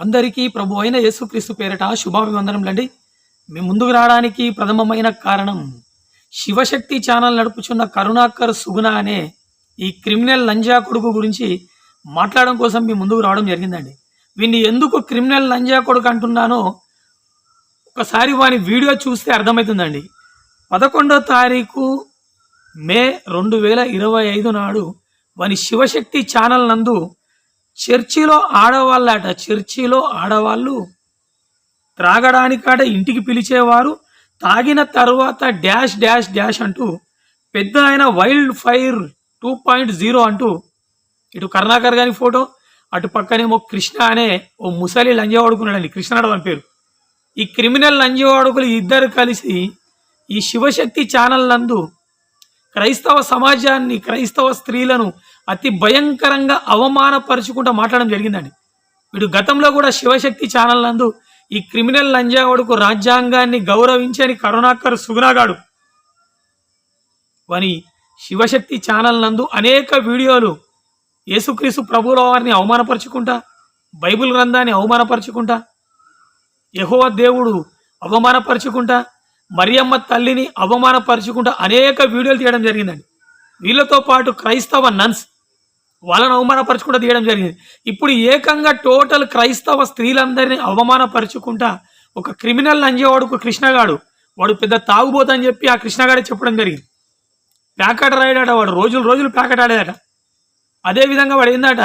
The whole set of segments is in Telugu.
అందరికీ ప్రభు అయిన యేసుక్రీస్తు పేరిట శుభాభివందనములండి మేము ముందుకు రావడానికి ప్రథమమైన కారణం శివశక్తి ఛానల్ నడుపుచున్న కరుణాకర్ సుగుణ అనే ఈ క్రిమినల్ లంజా కొడుకు గురించి మాట్లాడడం కోసం మేము ముందుకు రావడం జరిగిందండి. వీడిని ఎందుకు క్రిమినల్ లంజా కొడుకు అంటున్నానో ఒకసారి వాని వీడియో చూస్తే అర్థమవుతుందండి. పదకొండో తారీఖు మే రెండు వేల ఇరవై ఐదు నాడు వాని శివశక్తి ఛానల్ నందు చర్చిలో ఆడవాళ్ళట చర్చిలో ఆడవాళ్ళు త్రాగడానికాట ఇంటికి పిలిచేవారు. తాగిన తర్వాత డాష్ డాష్ డాష్ అంటూ పెద్ద ఆయన wild fire two point zero అంటూ ఇటు కరుణాకర్ గారి ఫోటో అటు పక్కనేమో కృష్ణ అనే ఓ ముసలి లంజవాడుకున్నాడండి కృష్ణనాడు అని పేరు. ఈ క్రిమినల్ లంజవాడుకులు ఇద్దరు కలిసి ఈ శివశక్తి ఛానల్ నందు క్రైస్తవ సమాజాన్ని క్రైస్తవ స్త్రీలను అతి భయంకరంగా అవమానపరుచుకుంటూ మాట్లాడడం జరిగిందండి. వీడు గతంలో కూడా శివశక్తి ఛానల్ నందు ఈ క్రిమినల్ లంజావాడుకు రాజ్యాంగాన్ని గౌరవించని కరుణాకర్ సుగుణాగాడు. వని శివశక్తి ఛానల్ నందు అనేక వీడియోలు యేసుక్రీసు ప్రభుల వారిని అవమానపరుచుకుంటా బైబిల్ గ్రంథాన్ని అవమానపరుచుకుంటా యెహోవా దేవుడు అవమానపరుచుకుంటా మరియమ్మ తల్లిని అవమానపరుచుకుంటా అనేక వీడియోలు తీయడం జరిగిందండి. వీళ్ళతో పాటు క్రైస్తవ నన్స్ వాళ్ళని అవమానపరచుకుంటా తీయడం జరిగింది. ఇప్పుడు ఏకంగా టోటల్ క్రైస్తవ స్త్రీలందరినీ అవమానపరచుకుంటా ఒక క్రిమినల్ లంజేవాడుకు కృష్ణగాడు వాడు పెద్ద తాగుబోతని చెప్పి ఆ కృష్ణగాడే చెప్పడం జరిగింది. ప్యాకెట్ రాయడాట వాడు రోజులు రోజులు ప్యాకెట్ ఆడేదట అదేవిధంగా వాడు ఏందట?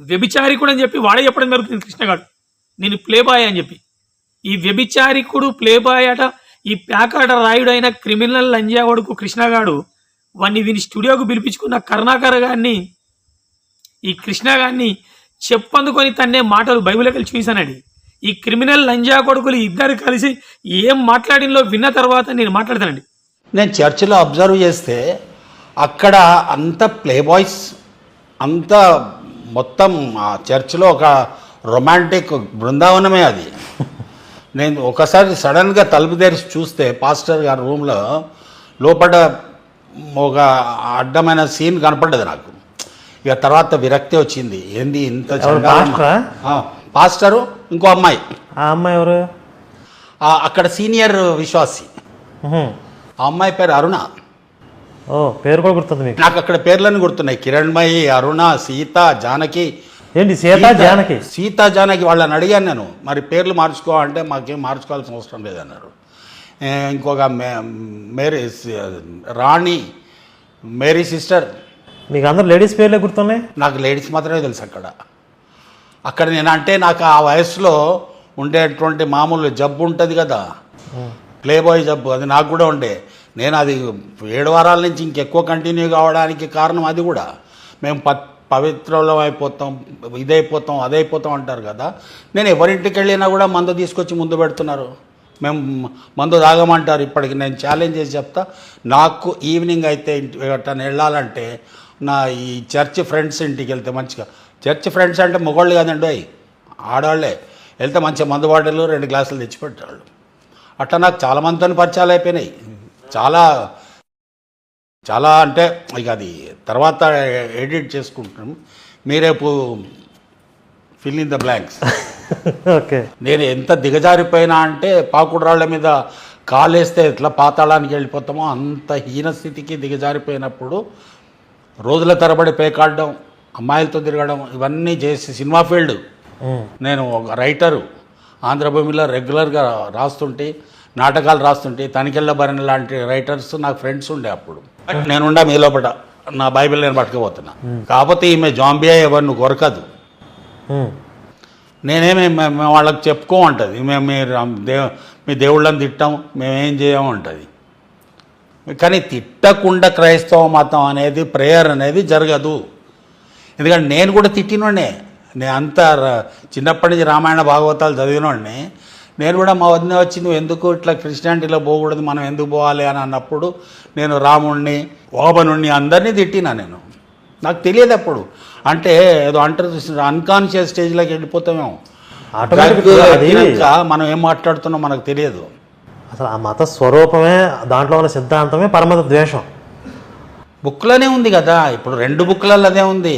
వ్యభిచారికుడు అని చెప్పి వాడే చెప్పడం జరుగుతుంది కృష్ణగాడు. నేను ప్లేబాయ్ అని చెప్పి. ఈ వ్యభిచారికుడు ప్లేబాయ్ అట ఈ ప్యాకాట రాయుడైన క్రిమినల్ లంజావాడుకు కృష్ణగాడు వాడిని వీని స్టూడియోకు పిలిపించుకున్న కరుణాకర్ గారిని ఈ కృష్ణగాన్ని చెప్పందుకొని తన్నే మాటలు బైబిల్కి వెళ్ళి చూశానండి. ఈ క్రిమినల్ లంజా కొడుకులు ఇద్దరు కలిసి ఏం మాట్లాడినలో విన్న తర్వాత నేను మాట్లాడతానండి. నేను చర్చిలో అబ్జర్వ్ చేస్తే అక్కడ అంత ప్లే బాయ్స్ అంత మొత్తం ఆ చర్చిలో ఒక రొమాంటిక్ బృందావనమే అది. నేను ఒకసారి సడన్గా తలుపు తెరిచి చూస్తే పాస్టర్ గారి రూమ్లో లోపల ఒక అడ్డమైన సీన్ కనపడ్డది నాకు. ఇక తర్వాత విరక్తి వచ్చింది. ఏంది ఇంత? పాస్టరా? ఇంకో అమ్మాయి. ఆ అమ్మాయి ఎవరు? అక్కడ సీనియర్ విశ్వాసి. ఆ అమ్మాయి పేరు అరుణ. ఓ పేరు కూడా గుర్తుంది మీకు. నాకు అక్కడ పేర్లన్నీ గుర్తున్నాయి. కిరణ్మయి అరుణ సీత జానకి. ఏంటి సీత జానకి? సీత జానకి వాళ్ళని అడిగాను నేను. మరి పేర్లు మార్చుకో అంటే మాకేం మార్చుకోవాల్సిన అవసరం లేదన్నారు. ఇంకొక మే- మేరీ రాణి మేరీ సిస్టర్ మీకు అందరు లేడీస్ పేర్లే గుర్తున్నాయి? నాకు లేడీస్ మాత్రమే తెలుసు అక్కడ. అక్కడ నేను అంటే నాకు ఆ వయసులో ఉండేటువంటి మామూలు జబ్బు ఉంటుంది కదా. ప్లేబాయ్ జబ్బు అది నాకు కూడా ఉండే. నేను అది ఏడు వారాల నుంచి ఇంకెక్కువ కంటిన్యూ కావడానికి కారణం అది కూడా. మేము ప పవిత్రంలో అయిపోతాం ఇదైపోతాం అదైపోతాం అంటారు కదా. నేను ఎవరింటికి వెళ్ళినా కూడా మందు తీసుకొచ్చి ముందు పెడుతున్నారు. మేము మందు తాగమంటారు. ఇప్పటికి నేను ఛాలెంజ్ చేసి చెప్తా. నాకు ఈవినింగ్ అయితే ఇంటి వెళ్ళాలంటే నా ఈ చర్చ్ ఫ్రెండ్స్ ఇంటికి వెళ్తే మంచిగా. చర్చ్ ఫ్రెండ్స్ అంటే మొగోళ్ళు కాదండి అయ్యి ఆడవాళ్ళే వెళ్తే మంచిగా మందు బాటిల్ రెండు గ్లాసులు తెచ్చిపెట్టాళ్ళు అట్లా నాకు చాలా మందితో పరిచయాలు అయిపోయినాయి. చాలా చాలా అంటే ఇక అది తర్వాత ఎడిట్ చేసుకుంటున్నాం మీరేపు fill in the blanks okay. నేను ఎంత దిగజారిపోయినా అంటే పాకుడు రాళ్ళ మీద కాలేస్తే ఎట్లా పాతాళానికి వెళ్ళిపోతామో అంత హీన స్థితికి దిగజారిపోయినప్పుడు రోజుల తరబడి పేకాడడం అమ్మాయిలతో తిరగడం ఇవన్నీ చేసి సినిమా ఫీల్డ్. నేను ఒక రైటరు ఆంధ్రభూమిలో రెగ్యులర్గా రాస్తుంటే నాటకాలు రాస్తుంటే తనికెళ్ళ భరణి లాంటి రైటర్స్ నాకు ఫ్రెండ్స్ ఉండే అప్పుడు. నేనుండా మీ లోపల నా బైబిల్ నేను పట్టుకుపోతున్నా. కాకపోతే ఈమె జాంబియా ఎవరిని కొరకదు. నేనేమి వాళ్ళకి చెప్పుకోమంటుంది. మేము మీరు దేవు మీ దేవుళ్ళని తిట్టాం మేమేం చేయము అంటుంది కానీ తిట్టకుండా క్రైస్తవ మతం అనేది ప్రేయర్ అనేది జరగదు. ఎందుకంటే నేను కూడా తిట్టినోడే నేను అంత చిన్నప్పటి నుంచి రామాయణ భాగవతాలు చదివినోడిని. నేను కూడా మా వదిన వచ్చి నువ్వు ఎందుకు ఇట్లా క్రిస్టియానిటీలో పోకూడదు? మనం ఎందుకు పోవాలి? అని అన్నప్పుడు నేను రాముణ్ణి ఓబనుణ్ణి అందరినీ తిట్టినా నేను. నాకు తెలియదు అప్పుడు అంటే ఏదో అంటారు అన్కాన్షియస్ స్టేజ్లోకి వెళ్ళిపోతామేమో. మనం ఏం మాట్లాడుతున్నాం మనకు తెలియదు. అసలు ఆ మత స్వరూపమే దాంట్లో ఉన్న సిద్ధాంతమే పరమత ద్వేషం. బుక్లోనే ఉంది కదా ఇప్పుడు రెండు బుక్లలో అదే ఉంది.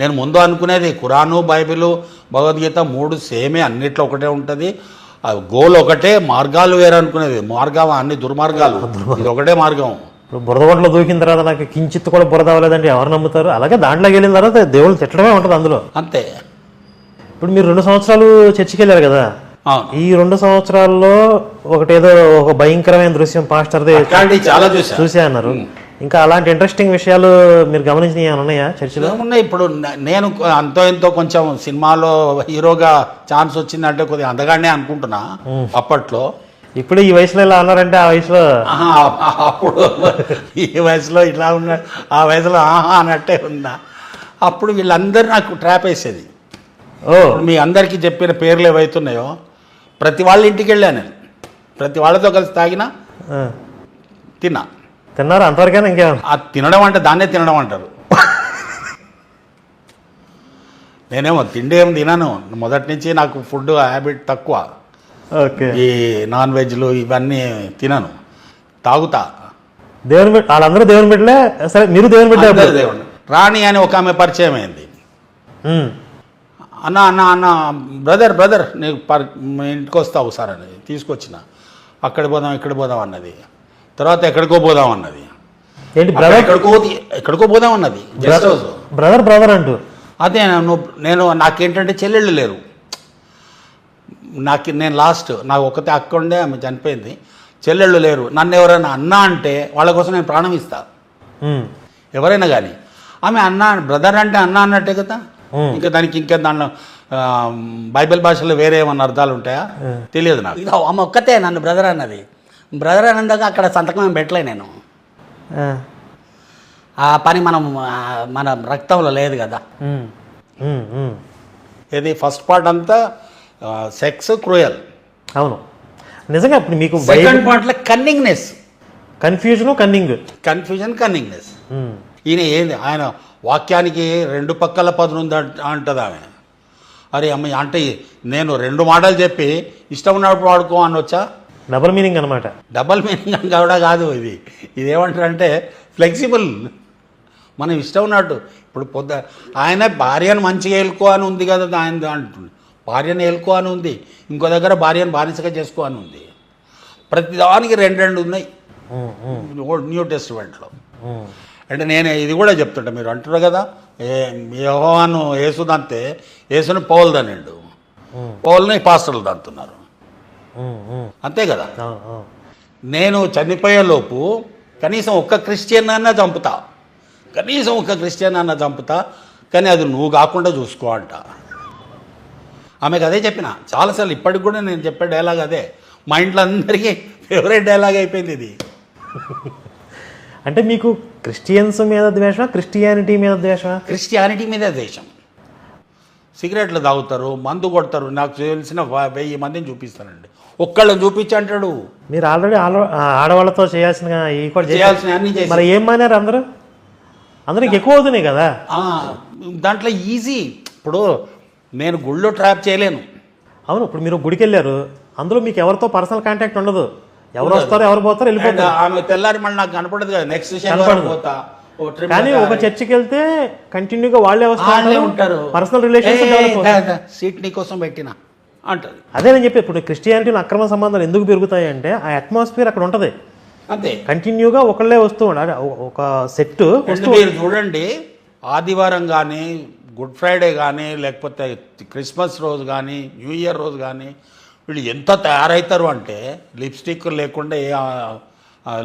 నేను ముందు అనుకునేది ఖురాను బైబిలు భగవద్గీత మూడు సేమే అన్నిట్లో ఒకటే ఉంటుంది. గోల్ ఒకటే మార్గాలు వేరే అనుకునేది. మార్గం అన్ని దుర్మార్గాలు. ఇది ఒకటే మార్గం. ఇప్పుడు బురద గుంటలో దూకిన తర్వాత నాకు కించిత్ కూడా బురద అవ్వలేదంటే ఎవరు నమ్ముతారు? అలాగే దాంట్లోకి వెళ్ళిన తర్వాత దేవుళ్ళు తిట్టడమే ఉంటుంది అందులో. అంతే. ఇప్పుడు మీరు రెండు సంవత్సరాలు చర్చికి వెళ్ళారు కదా ఈ రెండు సంవత్సరాల్లో ఒకటేదో ఒక భయంకరమైన దృశ్యం పాస్టర్ది చాలా చూసా చూసే అన్నారు. ఇంకా అలాంటి ఇంట్రెస్టింగ్ విషయాలు మీరు గమనించినవి ఉన్నాయా చర్చిలో? ఏమున్నాయి? ఇప్పుడు నేను అంతో ఎంతో కొంచెం సినిమాలో హీరోగా ఛాన్స్ వచ్చిందంటే కొద్దిగా అందగానే అనుకుంటున్నా అప్పట్లో. ఇప్పుడు ఈ వయసులో ఇలా అన్నారంటే ఆ వయసులో? అప్పుడు ఈ వయసులో ఇట్లా ఉన్నా ఆ వయసులో ఆహా అన్నట్టే ఉన్నా. అప్పుడు వీళ్ళందరూ నాకు ట్రాప్ వేసేది. మీ అందరికీ చెప్పిన పేర్లు ఏవైతున్నాయో ప్రతి వాళ్ళ ఇంటికి వెళ్ళాను నేను. ప్రతి వాళ్ళతో కలిసి తాగినా. తిన్నా. తిన్నారా? అంతవరకైనా ఇంకేమన్నా ఆ తినడం అంటే దాన్నే తినడం అంటారు. నేనేమో తిండి ఏం తినను. మొదటి నుంచి నాకు ఫుడ్ హ్యాబిట్ తక్కువ. ఓకే. ఈ నాన్ వెజ్లు ఇవన్నీ తినను. తాగుతా. దేవుని బిడ్డ వాళ్ళందరూ దేవుని బిడ్డలే? సరే మీరు దేవుని బిడ్డ దేవుడు. రాణి అని ఒక ఆమె పరిచయం అయింది. అన్న అన్న అన్న బ్రదర్ బ్రదర్ నీకు పర్ ఇంటికి వస్తావు సార్ అని తీసుకొచ్చిన. అక్కడ పోదాం ఇక్కడ పోదాం అన్నది. తర్వాత ఎక్కడికో పోదాం అన్నది. ఏంటి బ్రదర్? ఎక్కడికో ఎక్కడికో పోదాం అన్నది. గెస్ట్ హౌస్ బ్రదర్ బ్రదర్ అంటూ. అదే నువ్వు నేను నాకేంటంటే చెల్లెళ్ళు లేరు. నాకు నేను లాస్ట్ నాకు ఒకతే అక్క ఉండే ఆమె చనిపోయింది. చెల్లెళ్ళు లేరు. నన్ను ఎవరైనా అన్న అంటే వాళ్ళ కోసం నేను ప్రాణం ఇస్తా. ఎవరైనా కానీ ఆమె అన్న బ్రదర్ అంటే అన్న అన్నట్టే కదా. ఇంకా దానికి ఇంకా దాంట్లో బైబిల్ భాషలో వేరే ఏమన్నా అర్థాలు ఉంటాయా? తెలియదు నాకు. ఇదో ఆమె ఒక్కతే నన్ను బ్రదర్ అన్నది. బ్రదర్ అన్నందాక అక్కడ సంతకం ఏం పెట్టలే నేను. ఆ. ఆ పని మనం మన రక్తంలో లేదు కదా. ఇది ఫస్ట్ పార్ట్ అంతా సెక్స్ క్రూయల్ అవును. నిజంగా ఇప్పుడు మీకు సెకండ్ పార్ట్లో cunningness confusion cunning confusion cunningness ఈయన ఏంది? ఆయన వాక్యానికి రెండు పక్కల పదునుంది అంట- అంటది ఆమె. అరే అమ్మ అంటే నేను రెండు మాటలు చెప్పి ఇష్టం ఉన్నప్పుడు వాడుకో అని వచ్చా? డబుల్ మీనింగ్ అనమాట డబల్ మీనింగ్ అని కూడా కాదు ఇది. ఇది ఏమంటారంటే ఫ్లెక్సిబుల్ మనం ఇష్టం ఉన్నట్టు. ఇప్పుడు పొద్దు ఆయన భార్యను మంచిగా ఏలుకో అని ఉంది కదా ఆయన అంటుంది భార్యను ఏలుకో అని ఉంది. ఇంకో దగ్గర భార్యను బానిసగా చేసుకో అని ఉంది. ప్రతి దానికి రెండు రెండు ఉన్నాయి. న్యూ టెస్టిమెంట్లో. అంటే నేను ఇది కూడా చెప్తుంటా మీరు అంటారు కదా ఏ యెహోవాను యేసుదంతే యేసుని పౌలు దనిండు పౌల్ని పాస్టర్లు దంతున్నారు. అంతే కదా? నేను చనిపోయేలోపు కనీసం ఒక్క క్రిస్టియన్ అన్న చంపుతా. కనీసం ఒక్క క్రిస్టియన్ అన్న చంపుతా కానీ అది నువ్వు కాకుండా చూసుకో అంట. ఆమెకు అదే చెప్పిన. చాలాసార్లు ఇప్పటికి కూడా నేను చెప్పే డైలాగ్ అదే. మా ఇంట్లో అందరికీ ఫేవరెట్ డైలాగ్ అయిపోయింది ఇది. అంటే మీకు క్రిస్టియన్స్ మీద ద్వేషమా క్రిస్టియానిటీ మీద ద్వేషమా? క్రిస్టియానిటీ మీద దేశం సిగరెట్లు తాగుతారు మందు కొడతారు. నాకు తెలిసిన వెయ్యి మందిని చూపిస్తానండి. ఒక్కళ్ళని చూపించి అంటాడు. మీరు ఆల్రెడీ ఆడవాళ్ళతో చేయాల్సిన ఈ కూడా. చేయాల్సిన మరి ఏం మానేరు అందరూ? అందరికి ఎక్కువ అవుతున్నాయి కదా. దాంట్లో ఈజీ. ఇప్పుడు నేను గుళ్ళో ట్రాప్ చేయలేను. అవును ఇప్పుడు మీరు గుడికి వెళ్ళారు అందులో మీకు ఎవరితో పర్సనల్ కాంటాక్ట్ ఉండదు. ఎవరు వస్తారో ఎవరు పోతారో అండ్ వెళ్ళిపోతారు. ఆమె తెల్లారి మళ్ళీ నాకు కనపడదు కదా నెక్స్ట్ కనపడదు. పోతా. కానీ. ఒక చర్చికి వెళ్తే కంటిన్యూగా వాళ్ళే వస్తారు ఉంటారు. పర్సనల్ రిలేషన్స్ సీట్ నీకోసం పెట్టిన అంటది. అదే నేను చెప్పి ఇప్పుడు క్రిస్టియానిటీలో అక్రమ సంబంధాలు ఎందుకు పెరుగుతాయి అంటే ఆ అట్మాస్ఫియర్ అక్కడ ఉంటది. అంతే. కంటిన్యూగా ఒకళ్ళే వస్తూ ఉండాలి ఒక సెట్ మీరు చూడండి ఆదివారం కానీ గుడ్ ఫ్రైడే కానీ లేకపోతే క్రిస్మస్ రోజు కానీ న్యూ ఇయర్ రోజు కానీ వీళ్ళు ఎంత తయారవుతారు అంటే లిప్స్టిక్ లేకుండా ఏ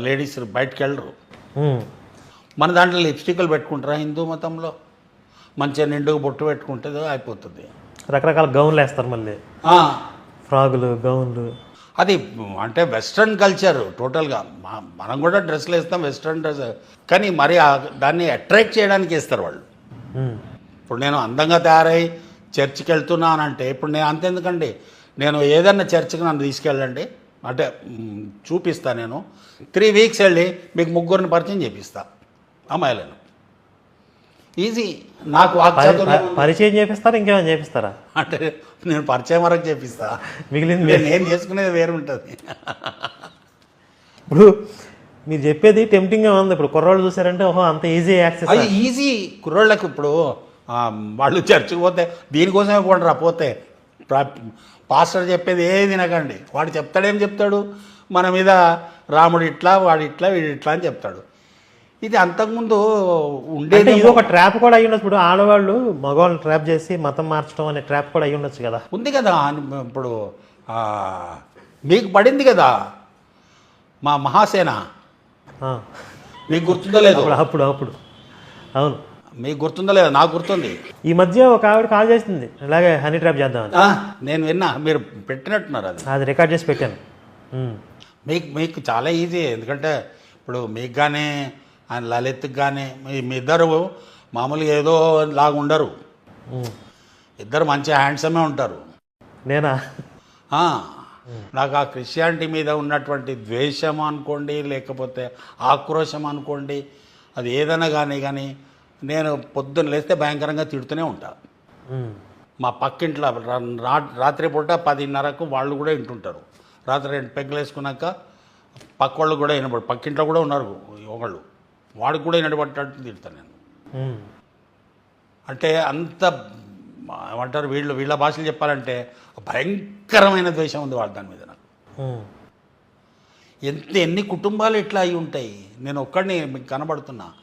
లేడీస్ బయటకు వెళ్ళరు మన దాంట్లో లిప్స్టిక్లు పెట్టుకుంటారా హిందూ మతంలో? మంచిగా నిండుగా బొట్టు పెట్టుకుంటే అయిపోతుంది. రకరకాల గౌన్లు వేస్తారు మళ్ళీ. ఫ్రాగులు గౌన్లు. అది అంటే వెస్ట్రన్ కల్చర్ టోటల్గా. మనం కూడా డ్రెస్లు వేస్తాం వెస్ట్రన్ డ్రెస్. కానీ మరి దాన్ని అట్రాక్ట్ చేయడానికి వేస్తారు వాళ్ళు. ఇప్పుడు నేను అందంగా తయారై చర్చికి వెళ్తున్నానంటే ఇప్పుడు నేను అంతెందుకండి? నేను ఏదన్నా చర్చికి నన్ను తీసుకెళ్ళండి అంటే చూపిస్తా నేను. త్రీ వీక్స్ వెళ్ళి మీకు ముగ్గురిని పరిచయం చేపిస్తా అమ్మాయిలను. ఈజీ. నాకు పరిచయం చేపిస్తారా ఇంకేమైనా చేపిస్తారా? అంటే నేను పరిచయం వరకు చేపిస్తా. మిగిలింది నేను చేసుకునేది వేరు ఉంటుంది. ఇప్పుడు మీరు చెప్పేది టెంప్టింగ్గా ఉంది. ఇప్పుడు కుర్రోళ్ళు చూసారంటే ఓహో అంత ఈజీ యాక్సెస్ అది ఈజీ కుర్రోళ్ళకు ఇప్పుడు వాళ్ళు చర్చికి పోతే దీనికోసమే పోండి రా పోతే పాస్టర్ చెప్పేది ఏది వినకండి. వాడు చెప్తాడేం చెప్తాడు? మన మీద రాముడు ఇట్లా వాడు ఇట్లా వీడు ఇట్లా అని చెప్తాడు. ఇది అంతకుముందు ఉండేది ఇది ఒక ట్రాప్ కూడా అయ్యి ఉండొచ్చు. ఇప్పుడు ఆడవాళ్ళు మగవాళ్ళని ట్రాప్ చేసి మతం మార్చడం అనే ట్రాప్ కూడా అయ్యి ఉండొచ్చు కదా. ఉంది కదా. ఇప్పుడు మీకు పడింది కదా? మా మహాసేన. మీకు గుర్తుందో లేదు? అప్పుడు అప్పుడు. అవును. మీకు గుర్తుందో లేదా నాకు గుర్తుంది. ఈ మధ్య ఒక ఆవిడ కాల్ చేసింది. ఇలాగే హనీ ట్రాప్ చేద్దామని. ఆ, నేను విన్నా. మీరు పెట్టినట్టున్నారు అది. అది రికార్డ్ చేసి పెట్టాను. ఉమ్. మీకు మీకు చాలా ఈజీ. ఎందుకంటే ఇప్పుడు మీకు కానీ ఆయన లలిత్కి కానీ మీ మీ ఇద్దరు మామూలుగా ఏదో లాగా ఉండరు. ఉమ్. ఇద్దరు మంచి హ్యాండ్సమే ఉంటారు. నేనా? ఆ, నాకు ఆ క్రిస్టియానిటీ మీద ఉన్నటువంటి ద్వేషం అనుకోండి లేకపోతే ఆక్రోశం అనుకోండి అది ఏదైనా కానీ కానీ నేను పొద్దున్న లేస్తే భయంకరంగా తిడుతూనే ఉంటా. మా పక్కింట్లో రాత్రిపూట పదిన్నరకు వాళ్ళు కూడా వింటుంటారు. రాత్రి రెండు పెగ్గులు వేసుకున్నాక పక్క వాళ్ళు కూడా వినబడు పక్కింట్లో కూడా ఉన్నారు ఒకళ్ళు. వాడికి కూడా వినబట్టట్టు తిడతాను నేను. అంటే అంత ఏమంటారు వీళ్ళు వీళ్ళ భాషలు చెప్పాలంటే భయంకరమైన ద్వేషం ఉంది వాళ్ళ దాని మీద నాకు. ఎంత ఎన్ని కుటుంబాలు ఇట్లా అయి ఉంటాయి. నేను ఒక్కడిని మీకు కనబడుతున్నా.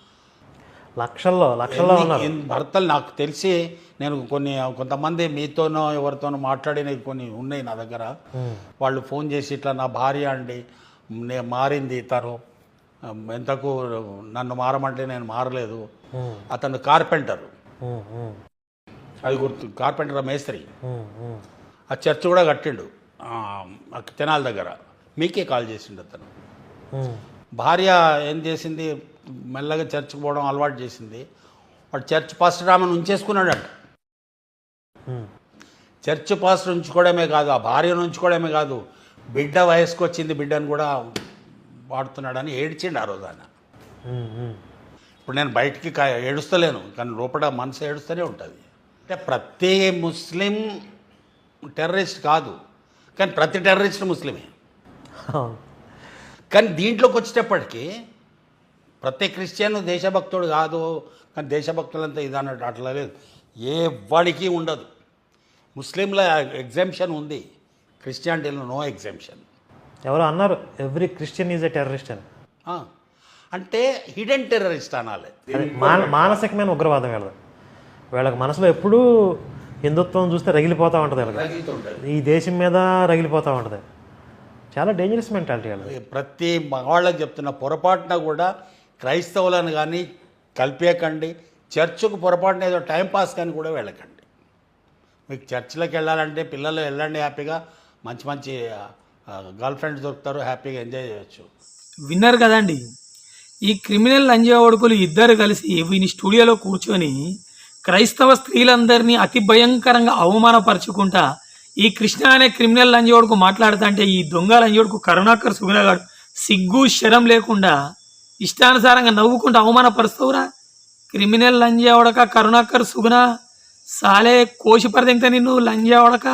లక్షల్లో లక్షల్లో ఉన్నారు భర్తలు నాకు తెలిసి నేను కొన్ని కొంతమంది మీతోనో ఎవరితోనో మాట్లాడినవి కొన్ని ఉన్నాయి నా దగ్గర. వాళ్ళు ఫోన్ చేసి ఇట్లా నా భార్య అండి నేను మారింది తను ఎంతకు నన్ను మారమంటే నేను మారలేదు. అతను కార్పెంటర్. అది గుర్తు కార్పెంటర్ మేస్త్రి. ఆ చర్చ్ కూడా కట్టిండు తెనాల దగ్గర మీకే కాల్ చేసిండు అతను. భార్య ఏం చేసింది మెల్లగా చర్చ్కి పోవడం అలవాటు చేసింది. వాడు చర్చ్ పాస్టర్ ఆమెను ఉంచేసుకున్నాడట. చర్చ్ పాస్టర్ ఉంచుకోవడమే కాదు ఆ భార్యను ఉంచుకోవడమే కాదు బిడ్డ వయసుకు వచ్చింది బిడ్డను కూడా వాడుతున్నాడని ఏడ్చిండు ఆ రోజు ఆయన. ఇప్పుడు నేను బయటికి ఏడుస్తలేను కానీ లోపల మనసు ఏడుస్తూనే ఉంటుంది. అంటే ప్రతి ముస్లిం టెర్రరిస్ట్ కాదు కానీ ప్రతి టెర్రరిస్ట్ ముస్లిమే. కానీ దీంట్లోకి వచ్చేటప్పటికి ప్రతి క్రిస్టియన్ దేశభక్తుడు కాదు కానీ దేశభక్తులంతా ఇది అన్నట్టు అట్లా లేదు. ఏ వాడికి ఉండదు. ముస్లింల ఎగ్జామ్షన్ ఉంది. క్రిస్టియానిటీలో నో ఎగ్జామ్షన్ ఎవరో అన్నారు every Christian is a terrorist అని. అంటే హిడెన్ టెర్రరిస్ట్ అనాలి. మానసికమైన ఉగ్రవాదం వీళ్ళది వీళ్ళకి మనసులో ఎప్పుడూ హిందుత్వం చూస్తే రగిలిపోతూ ఉంటుంది వీళ్ళకి. ఈ దేశం మీద రగిలిపోతూ ఉంటుంది. చాలా డేంజరస్ మెంటాలిటీ వాళ్ళది. ప్రతి మగవాళ్ళకి చెప్తున్న పొరపాటున కూడా క్రైస్తవులను కానీ కలిపేయకండి. చర్చ్కు పొరపాటున ఏదో టైంపాస్ కానీ కూడా వెళ్ళకండి. మీకు చర్చిలోకి వెళ్ళాలంటే పిల్లలు వెళ్ళండి హ్యాపీగా. మంచి మంచి గర్ల్ ఫ్రెండ్స్ దొరుకుతారు హ్యాపీగా ఎంజాయ్ చేయొచ్చు. విన్నారు కదండి. ఈ క్రిమినల్ లంజావడుకులు ఇద్దరు కలిసి వీని స్టూడియోలో కూర్చొని క్రైస్తవ స్త్రీలందరినీ అతి భయంకరంగా అవమానపరుచుకుంటా ఈ కృష్ణ అనే క్రిమినల్ లంజోడుకు మాట్లాడుతా అంటే ఈ దొంగ లంజోడుకు కరుణాకర్ సుగుణగాడు సిగ్గు శరం లేకుండా ఇష్టానుసారంగా నవ్వుకుంటూ అవమానపరుస్తావురా? క్రిమినల్ లంజావడక కరుణాకర్ సుగుణ సాలే కోసి పరదెంక నిన్ను లంజావడక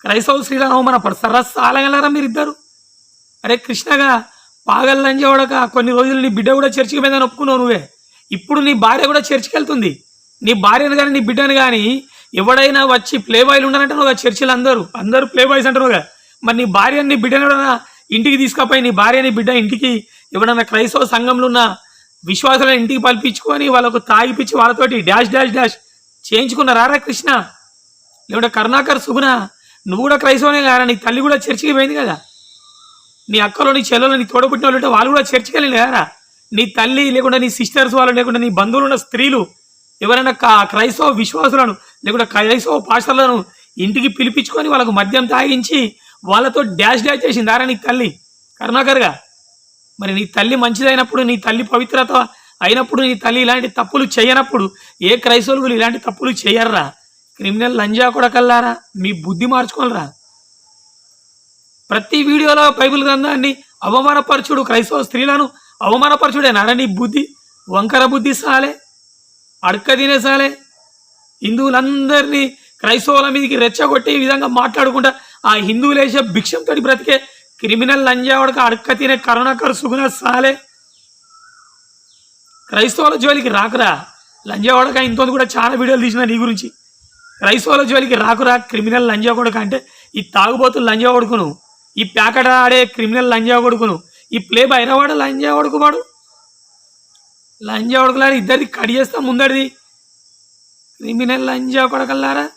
క్రైస్తవ శ్రీలను అవమానపరుస్తారా? సాలగలరా మీరిద్దరు? అరే కృష్ణగా పాగల్ లంజావడక కొన్ని రోజులు నీ బిడ్డ కూడా చర్చికి పోయిందని ఒప్పుకున్నావు నువ్వే. ఇప్పుడు నీ భార్య కూడా చర్చికి వెళ్తుంది నీ భార్యను కానీ నీ బిడ్డను కానీ ఎవడైనా వచ్చి ప్లే బాయ్లు ఉన్నారంటే నువ్వు చర్చిలు అందరూ. అందరూ ప్లే బాయ్స్ అంటారు కదా మరి నీ భార్యని బిడ్డను కూడా ఇంటికి తీసుకపోయి నీ భార్యని బిడ్డ ఇంటికి ఎవడన్నా క్రైస్తవ సంఘంలో ఉన్న విశ్వాసాలను ఇంటికి పల్పించుకొని వాళ్ళకు తాగిపించి వాళ్ళతోటి డాష్ డాష్ డాష్ చేయించుకున్నారా? కృష్ణ. లేకుంటే కరుణాకర్ సుగుణ నువ్వు కూడా క్రైస్తవనే కారా? నీ తల్లి కూడా చర్చికి పోయింది కదా? నీ అక్కలో నీ చెల్లెలు నీ తోడబుట్టిన వాళ్ళు ఉంటే వాళ్ళు కూడా చర్చికి వెళ్ళిన కదా? నీ తల్లి లేకుండా నీ సిస్టర్స్ వాళ్ళు లేకుండా నీ బంధువులు ఉన్న స్త్రీలు ఎవరైనా క్రైస్తవ విశ్వాసులను లేకుండా క్రైస్తవ పాస్టర్లను ఇంటికి పిలిపించుకొని వాళ్ళకు మద్యం తాగించి వాళ్ళతో డాష్ డాష్ చేసింది. ఆరా నీ తల్లి. కరుణాకర్గా మరి నీ తల్లి మంచిదైనప్పుడు నీ తల్లి పవిత్రత అయినప్పుడు నీ తల్లి ఇలాంటి తప్పులు చేయనప్పుడు ఏ క్రైస్తవులు ఇలాంటి తప్పులు చేయర్రా? క్రిమినల్ లంజా కూడా కల్లారా మీ బుద్ధి మార్చుకోలరా ప్రతి వీడియోలో బైబిల్ గ్రంథాన్ని అవమానపరచుడు క్రైస్తవ స్త్రీలను అవమానపరచుడేనారా నీ బుద్ధి? వంకర బుద్ధి సాలే అడక తినే సాలే. హిందువులందరినీ క్రైస్తవుల మీదకి రెచ్చగొట్టే విధంగా మాట్లాడుకుంటా ఆ హిందువులు వేసే భిక్షంతో బ్రతికే క్రిమినల్ లంజావాడికి అడక్క తినే కరుణాకర్ సుగుణ సాలే. క్రైస్తవుల జోలికి రాకురా. లంజావాడక ఇంతో కూడా చాలా వీడియోలు తీసిన నీ గురించి. క్రైస్తవుల జోలికి రాకురా క్రిమినల్ లంజా కొడుకు అంటే ఈ తాగుబోతులు లంజా కొడుకును ఈ ప్యాకెట్ ఆడే క్రిమినల్ లంజా కొడుకును ఈ ప్లే బైరవాడు లంజా కొడుకు వాడు. లంజా కొడుకులారా ఇద్దరిది కడి చేస్తాం ముందడిది. క్రిమినల్ లంజా కొడకల్లారా.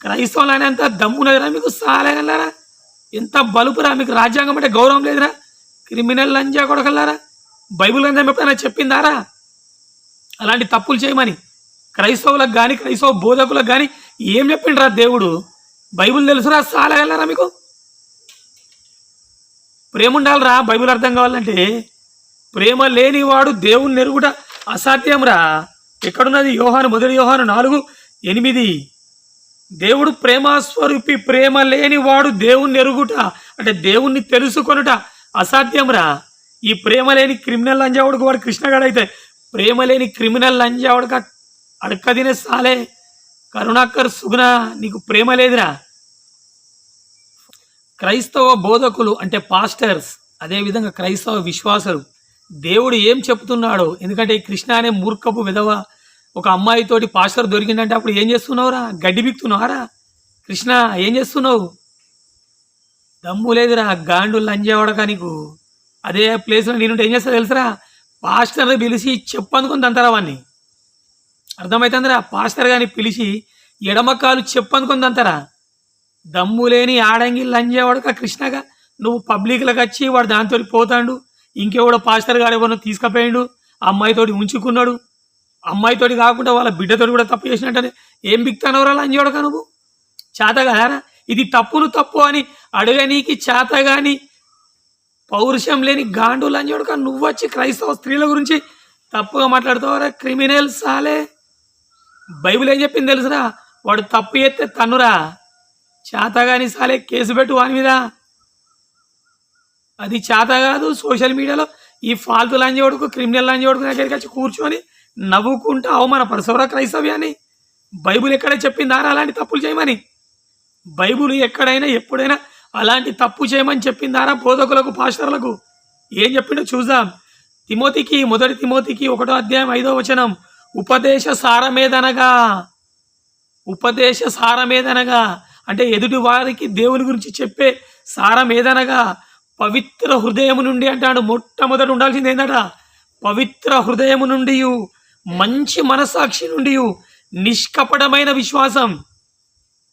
క్రైస్తవులు అనేంత దమ్మునదిరా మీకు సాలేగల్లారా ఎంత బలుపురా మీకు రాజ్యాంగం అంటే గౌరవం లేదురా. క్రిమినల్ లంజా కొడకల్లారా? బైబిల్ గ్రంథం ఎప్పుడైనా చెప్పిందారా? అలాంటి తప్పులు చేయమని. క్రైస్తవులకు కానీ క్రైస్తవ బోధకులకు కానీ ఏం చెప్పిండ్రా దేవుడు? బైబిల్ తెలుసురా సాలగలరా మీకు? ప్రేమ ఉండాలిరా బైబిల్ అర్థం కావాలంటే. ప్రేమ లేనివాడు దేవుని నెరుగుట అసాధ్యంరా. ఎక్కడున్నది? యోహాను మొదటి యోహాను నాలుగు ఎనిమిది. దేవుడు ప్రేమస్వరూపి ప్రేమ లేనివాడు దేవుణ్ణి ఎరుగుట అంటే దేవుణ్ణి తెలుసుకొనుట అసాధ్యంరా ఈ ప్రేమ లేని క్రిమినల్ లంజావుడికి వాడు కృష్ణగాడైతే ప్రేమ లేని క్రిమినల్ లంజావుడికి అడక్క తినే సాలే. కరుణాకర్ సుగుణ నీకు ప్రేమ లేదురా? క్రైస్తవ బోధకులు అంటే పాస్టర్స్ అదేవిధంగా క్రైస్తవ విశ్వాసులు దేవుడు ఏం చెప్తున్నాడో ఎందుకంటే ఈ కృష్ణ అనే మూర్ఖపు విధవ ఒక అమ్మాయితోటి పాస్టర్ దొరికిందంటే అప్పుడు ఏం చేస్తున్నావురా? గడ్డి బిక్తున్నావారా కృష్ణ ఏం చేస్తున్నావు? దమ్ము లేదురా గాండు లంజేవాడక నీకు. అదే ప్లేస్లో నేనుంటే ఏం చేస్తా తెలుసురా? పాస్టర్ని పిలిచి చెప్పనుకుని తంతారా వాడిని అర్థమవుతుందిరా పాస్టర్ కానీ పిలిచి ఎడమకాలు చెప్పనుకుని తంతారా? దమ్ము లేని ఆడంగి లంజేవాడక కృష్ణగా నువ్వు పబ్లిక్లకు వచ్చి వాడు దాంతో పోతాడు. ఇంకెవడో పాస్టర్ గారు ఎవరినో తీసుకుపోయాడు. ఆ అమ్మాయితోటి ఉంచుకున్నాడు. అమ్మాయితోటి కాకుండా వాళ్ళ బిడ్డతోటి కూడా తప్పు చేసినట్టనే ఏం బిక్తానవరా లంజోడక నువ్వు? చేత కదారా? ఇది తప్పును తప్పు అని అడగనీకి చేత కానీ పౌరుషం లేని గాండు లంజోడక నువ్వు వచ్చి క్రైస్తవ స్త్రీల గురించి తప్పుగా మాట్లాడుతావరా? క్రిమినల్ సాలే. బైబిల్ ఏం చెప్పింది తెలుసురా? వాడు తప్పు చేస్తే తన్నురా. చేతగాని సాలే కేసు పెట్టు వాని మీద. అది చేత కాదు సోషల్ మీడియాలో ఈ ఫాల్తు లంజోడుకు క్రిమినల్ లంజోడుకు దగ్గరికి వచ్చి కూర్చొని నవ్వుకుంటూ అవమానపరచవరా క్రైస్తవ్యాన్ని బైబిల్ ఎక్కడ చెప్పిందారా అలాంటి తప్పులు చేయమని? బైబుల్ ఎక్కడైనా ఎప్పుడైనా అలాంటి తప్పు చేయమని చెప్పిందారా బోధకులకు పాస్టర్లకు? ఏం చెప్పిండో చూద్దాం. తిమోతికి మొదటి తిమోతికి ఒకటో అధ్యాయం ఐదో వచనం ఉపదేశ సారమేదనగా? ఉపదేశ సారమేదనగా? అంటే ఎదుటి వారికి దేవుని గురించి చెప్పే సారం ఏదనగా పవిత్ర హృదయము నుండి అంటాడు. మొట్టమొదటి ఉండాల్సింది ఏందట? పవిత్ర హృదయము నుండి మంచి మనసాక్షి నుండి నిష్కపటమైన విశ్వాసం.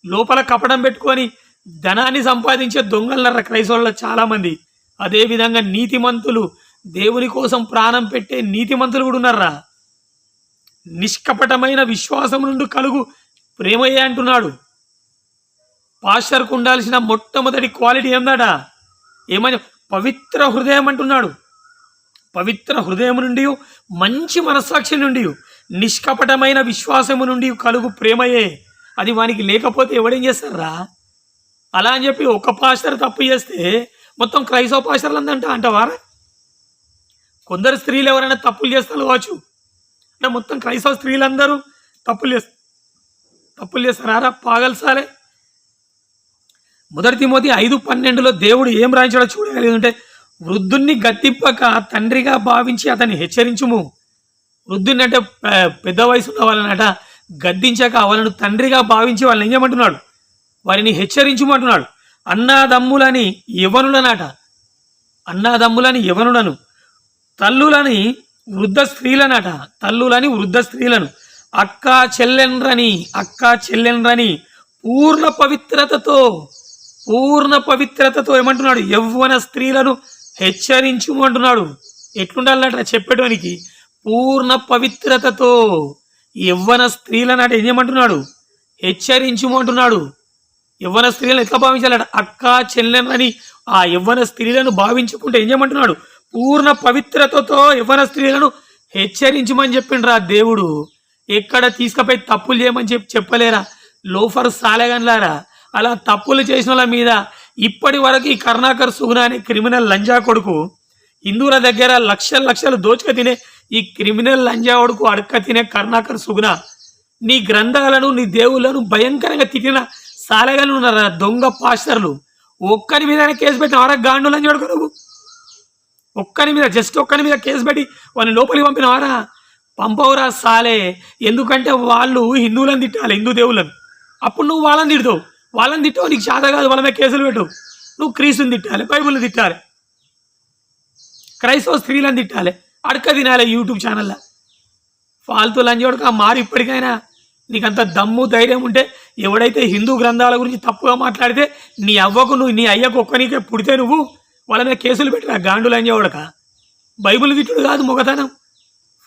లోపల కపటం పెట్టుకొని ధనాన్ని సంపాదించే దొంగలన్నర క్రైస్తవుల చాలామంది. అదేవిధంగా నీతిమంతులు దేవుని కోసం ప్రాణం పెట్టే నీతిమంతులు కూడా ఉన్నారా? నిష్కపటమైన విశ్వాసం నుండి కలుగు ప్రేమయ్య అంటున్నాడు. పాస్టర్కు ఉండాల్సిన మొట్టమొదటి క్వాలిటీ ఏందట? ఏమని పవిత్ర హృదయం అంటున్నాడు. పవిత్ర హృదయం నుండి మంచి మనస్సాక్షి నుండి నిష్కపటమైన విశ్వాసము నుండి కలుగు ప్రేమయే. అది వానికి లేకపోతే ఎవడేం చేస్తారా? అలా అని చెప్పి ఒక పాస్టర్ తప్పు చేస్తే మొత్తం క్రైస్తవ పాస్టర్లు అందంట అంటవారా కొందరు స్త్రీలు ఎవరైనా తప్పులు చేస్తారు కావచ్చు. అంటే మొత్తం క్రైస్తవ స్త్రీలందరూ తప్పులు చేస్తారు తప్పులు చేస్తారా? పాగల్సాలే మొదటి తిమోతి ఐదు పన్నెండులో దేవుడు ఏం రాయించాడో చూడగలిగిందంటే వృద్ధుణ్ణి గట్టిప్పక తండ్రిగా భావించి అతన్ని హెచ్చరించుము. వృద్ధుని అంటే పె- పెద్ద వయసు ఉన్న వాళ్ళనట గద్దించాక వాళ్ళను తండ్రిగా భావించి వాళ్ళని ఏం చేయమంటున్నాడు? వారిని హెచ్చరించమంటున్నాడు అన్నాదమ్ములని యవనులనట అన్నాదమ్ములని యవనులను తల్లులని వృద్ధ స్త్రీలనట తల్లులని వృద్ధ స్త్రీలను అక్క చెల్లెండ్రని అక్క చెల్లెండ్రని పూర్ణ పవిత్రతతో పూర్ణ పవిత్రతతో ఏమంటున్నాడు? యవ్వన స్త్రీలను హెచ్చరించుము అంటున్నాడు. ఎట్లుండాలంట చెప్పేటానికి పూర్ణ పవిత్రతతో యవ్వన స్త్రీలను అంటే ఏం చేయమంటున్నాడు హెచ్చరించుము అంటున్నాడు. యవ్వన స్త్రీలను ఎట్లా భావించాలట అక్క చెల్లెనని ఆ యవ్వన స్త్రీలను భావించుకుంటే ఏం చేయమంటున్నాడు? పూర్ణ పవిత్రతతో యవ్వన స్త్రీలను హెచ్చరించమని చెప్పిండ్రా దేవుడు. ఎక్కడ తీసుకుపోయి తప్పులు చేయమని చెప్పి చెప్పలేరా? లోఫర్ సాలెగన్లారా? అలా తప్పులు చేసిన వాళ్ళ మీద ఇప్పటి వరకు ఈ కరుణాకర్ సుగుణ అనే క్రిమినల్ లంజా కొడుకు హిందువుల దగ్గర లక్షల లక్షలు దోచుక తినే ఈ క్రిమినల్ లంజా కొడుకు అడక్క తినే కరుణాకర్ సుగుణ నీ గ్రంథాలను నీ దేవుళ్ళను భయంకరంగా తిట్టిన సాలగాను ఉన్నారా దొంగ పాస్టర్లు? ఒక్కరి మీద కేసు పెట్టిన ఆరా గాండు లంజా కొడుకు నువ్వు. ఒక్కరి మీద జస్ట్ ఒక్కరి మీద కేసు పెట్టి వాళ్ళని లోపలికి పంపిన పంపినవారా పంపవురా సాలే. ఎందుకంటే వాళ్ళు హిందువులను తిట్టాలి హిందూ దేవుళ్ళని అప్పుడు నువ్వు వాళ్ళని తిడతావు. వాళ్ళని తిట్టావు నీకు శాత కాదు వాళ్ళ మీద కేసులు పెట్టు. నువ్వు క్రీస్తుని తిట్టాలి బైబుల్ని తిట్టాలి. క్రైస్తవ స్త్రీలను తిట్టాలి అడక తినాలి యూట్యూబ్ ఛానల్లో. ఫాల్తూ లంజోడక మారి ఇప్పటికైనా నీకంత దమ్ము ధైర్యం ఉంటే ఎవడైతే హిందూ గ్రంథాల గురించి తప్పుగా మాట్లాడితే నీ అవ్వకు నువ్వు నీ అయ్యకు ఒక్కనికే పుడితే నువ్వు వాళ్ళ మీద కేసులు పెట్టిన గాండు లంజోడక? బైబిల్ తిట్టుడు కాదు మొగతనం.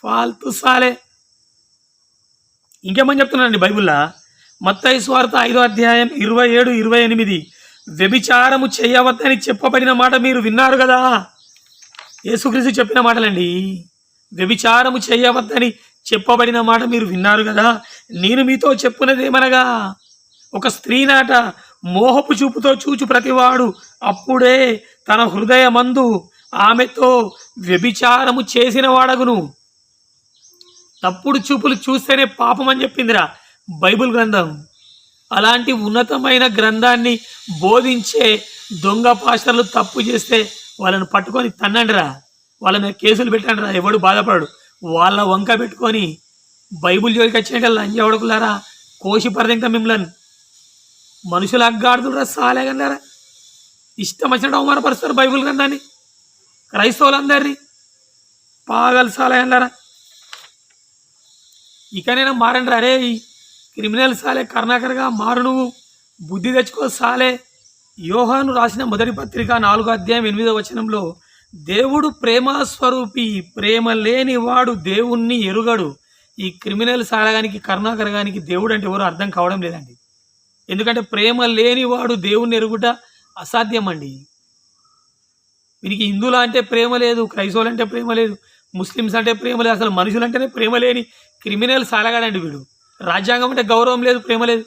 ఫాల్తూ సాలే. ఇంకేమని చెప్తున్నానండి బైబిల్లా? మత్తయి స్వార్థ ఐదో అధ్యాయం ఇరవై ఏడు ఇరవై ఎనిమిది. వ్యభిచారము చేయవద్దని చెప్పబడిన మాట మీరు విన్నారు కదా? యేసుక్రీస్తు చెప్పిన మాటలండి. వ్యభిచారము చేయవద్దని చెప్పబడిన మాట మీరు విన్నారు కదా? నేను మీతో చెప్పున్నదేమనగా ఒక స్త్రీనాట మోహపు చూపుతో చూచు ప్రతివాడు అప్పుడే తన హృదయమందు ఆమెతో వ్యభిచారము చేసిన వాడగును. తప్పుడు చూపులు చూస్తేనే పాపం అని చెప్పిందిరా. బైబిల్ గ్రంథం. అలాంటి ఉన్నతమైన గ్రంథాన్ని బోధించే దొంగ పాస్టర్లు తప్పు చేస్తే వాళ్ళని పట్టుకొని తన్నండిరా. వాళ్ళ మీద కేసులు పెట్టండిరా. ఎవడు బాధపడడు. వాళ్ళ వంక పెట్టుకొని బైబిల్ జోలికి వచ్చినట్టు లంజ ఎవడుకులారా కోసి పరదింక మిమ్మల్ని. మనుషులు అగ్గాడుతులరా సాలేగన్నారా. ఇష్టం వచ్చినట్టు అవమానపరుస్తారు బైబిల్ గ్రంథాన్ని. క్రైస్తవులందరినీ. పాగలు సాలేగన్నారా. ఇకనైనా మారండి అరే ఈ క్రిమినల్ సాలే కర్ణాకర్గా మారు నువ్వు. బుద్ధి తెచ్చుకో సాలే. యోహాను రాసిన మొదటి పత్రిక నాలుగో అధ్యాయం ఎనిమిదో వచనంలో దేవుడు ప్రేమస్వరూపి ప్రేమ లేని వాడు దేవుణ్ణి ఎరుగడు. ఈ క్రిమినల్ సాలగానికి కర్ణాకర్ గానికి దేవుడు అంటే ఎవరు అర్థం కావడం లేదండి. ఎందుకంటే ప్రేమ లేని వాడు దేవుణ్ణి ఎరుగుట అసాధ్యం అండి వీనికి హిందువులు అంటే ప్రేమ లేదు క్రైస్తవులు అంటే ప్రేమ లేదు ముస్లిమ్స్ అంటే ప్రేమ లేదు అసలు మనుషులంటేనే ప్రేమ లేని క్రిమినల్ సాలగాడండి వీడు. రాజ్యాంగం అంటే గౌరవం లేదు ప్రేమ లేదు.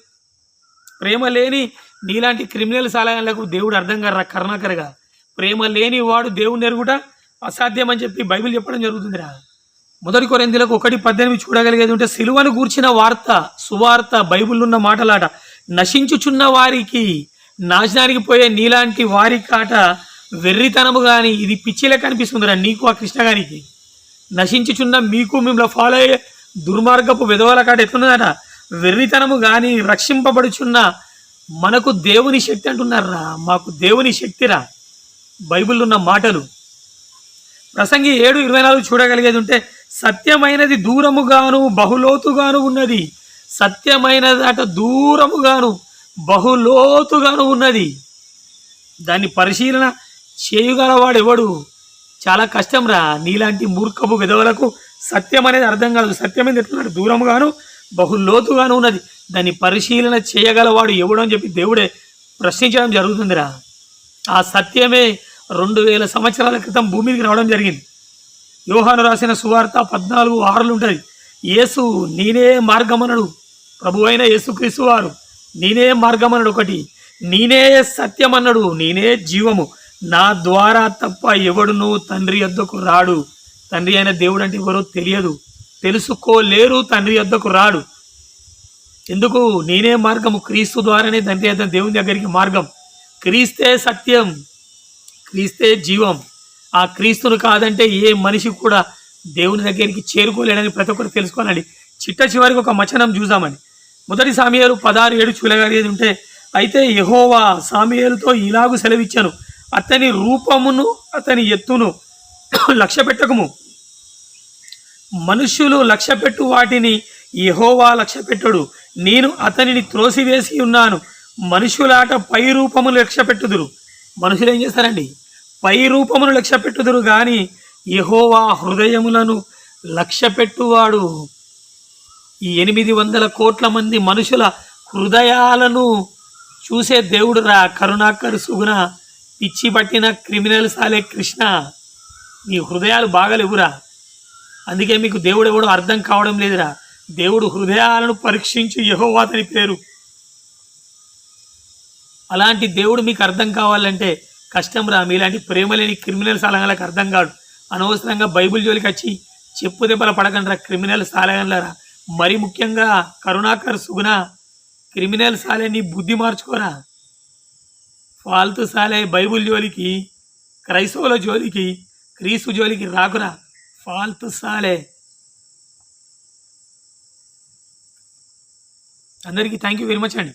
ప్రేమ లేని నీలాంటి క్రిమినల్ సాలగాలకు దేవుడు అర్థం కర్ర కరుణాకరగా. ప్రేమ లేని వాడు దేవుని ఎరుగుట అసాధ్యం అని చెప్పి బైబిల్ చెప్పడం జరుగుతుందిరా. మొదటి కొరిందులకు ఒకటి పద్దెనిమిది చూడగలిగేది ఉంటే సిలువను గూర్చిన వార్త సువార్త బైబిల్ ఉన్న మాటలాట. నశించుచున్న వారికి నాశనానికి పోయే నీలాంటి వారి కాట వెర్రితనము కానీ ఇది పిచ్చిలే కనిపిస్తుందిరా నీకు ఆ కృష్ణగానికి నశించుచున్న మీకు మిమ్మల్ని ఫాలో అయ్యే దుర్మార్గపు విధవల కాట ఎట్లున్నదట? వెర్రితనము కానీ రక్షింపబడుచున్న మనకు దేవుని శక్తి అంటున్నారా? మాకు దేవుని శక్తిరా? బైబిల్ ఉన్న మాటలు. ప్రసంగి ఏడు ఇరవై నాలుగు చూడగలిగేది ఉంటే సత్యమైనది దూరముగాను బహులోతుగాను ఉన్నది. సత్యమైనది అట దూరముగాను బహులోతుగాను ఉన్నది. దాన్ని పరిశీలన చేయగలవాడు ఎవడు చాలా కష్టం రా నీలాంటి మూర్ఖపు విధవలకు సత్యం అనేది అర్థం కాదు. సత్యం అనేది ఎట్లున్నాడు దూరంగాను బహులోతుగాను ఉన్నది. దాన్ని పరిశీలన చేయగలవాడు ఎవడని చెప్పి దేవుడే ప్రశ్నించడం జరుగుతుందిరా. ఆ సత్యమే రెండు వేల సంవత్సరాల క్రితం భూమి మీదకి రావడం జరిగింది. యోహాను రాసిన సువార్త పద్నాలుగు ఆరులు ఉంటుంది. యేసు నేనే మార్గమనడు. ప్రభు అయిన యేసుక్రీస్తు వారు నేనే మార్గమనడు ఒకటి. నేనే సత్యమన్నడు నేనే జీవము. నా ద్వారా తప్ప ఎవడును తండ్రి యొద్దకు రాడు. తండ్రి అయిన దేవుడు అంటే ఎవరో తెలియదు. తెలుసుకోలేరు తండ్రి యొద్దకు రాడు. ఎందుకు? నేనే మార్గము. క్రీస్తు ద్వారానే తండ్రి యొద్ద దేవుని దగ్గరికి మార్గం. క్రీస్తే సత్యం. క్రీస్తే జీవం. ఆ క్రీస్తును కాదంటే ఏ మనిషి కూడా దేవుని దగ్గరికి చేరుకోలేడని ప్రతి ఒక్కరు తెలుసుకోవాలండి. చిట్ట చివరికి ఒక మచనం చూసామని మొదటి సామియాలు పదహారు ఏడు చూలగలిగేది ఉంటే అయితే యహోవా సామియేలుతో ఇలాగూ సెలవిచ్చాను అతని రూపమును అతని ఎత్తును లక్ష్య పెట్టకము. మనుష్యులు లక్ష్యపెట్టు వాటిని యెహోవా లక్ష్యపెట్టుడు నేను అతనిని త్రోసివేసి ఉన్నాను. మనుషులాట పై రూపమును లక్ష్యపెట్టుదురు మనుషులు ఏం చేస్తారండి? పై రూపమును లక్ష్యపెట్టుదురు కానీ యహోవా హృదయములను లక్ష్యపెట్టువాడు ఈ ఎనిమిది వందల కోట్ల మంది మనుషుల హృదయాలను చూసే దేవుడు రా కరుణాకరు సుగుణ. పిచ్చి పట్టిన క్రిమినల్ సాలే కృష్ణ. మీ హృదయాలు బాగలేవురా. అందుకే మీకు దేవుడు ఎవడో అర్థం కావడం లేదురా. దేవుడు హృదయాలను పరీక్షించి యహోవాతని పేరు. అలాంటి దేవుడు మీకు అర్థం కావాలంటే కష్టం రా. మీలాంటి ప్రేమ లేని క్రిమినల్ సాలగాలకు అర్థం కాడు. అనవసరంగా బైబిల్ జోలికి వచ్చి చెప్పు దెబ్బల పడకండి రా క్రిమినల్ సాలగంలరా మరి ముఖ్యంగా కరుణాకర్ సుగుణ క్రిమినల్ సాలే నీ బుద్ధి మార్చుకోరా. ఫాల్తు సాలే బైబుల్ జోలికి క్రైస్తవుల జోలికి క్రీస్తు జోలికి రాకురా. ఫాల్తు సాలే. అందరికీ థ్యాంక్ యూ వెరీ మచ్ అండి.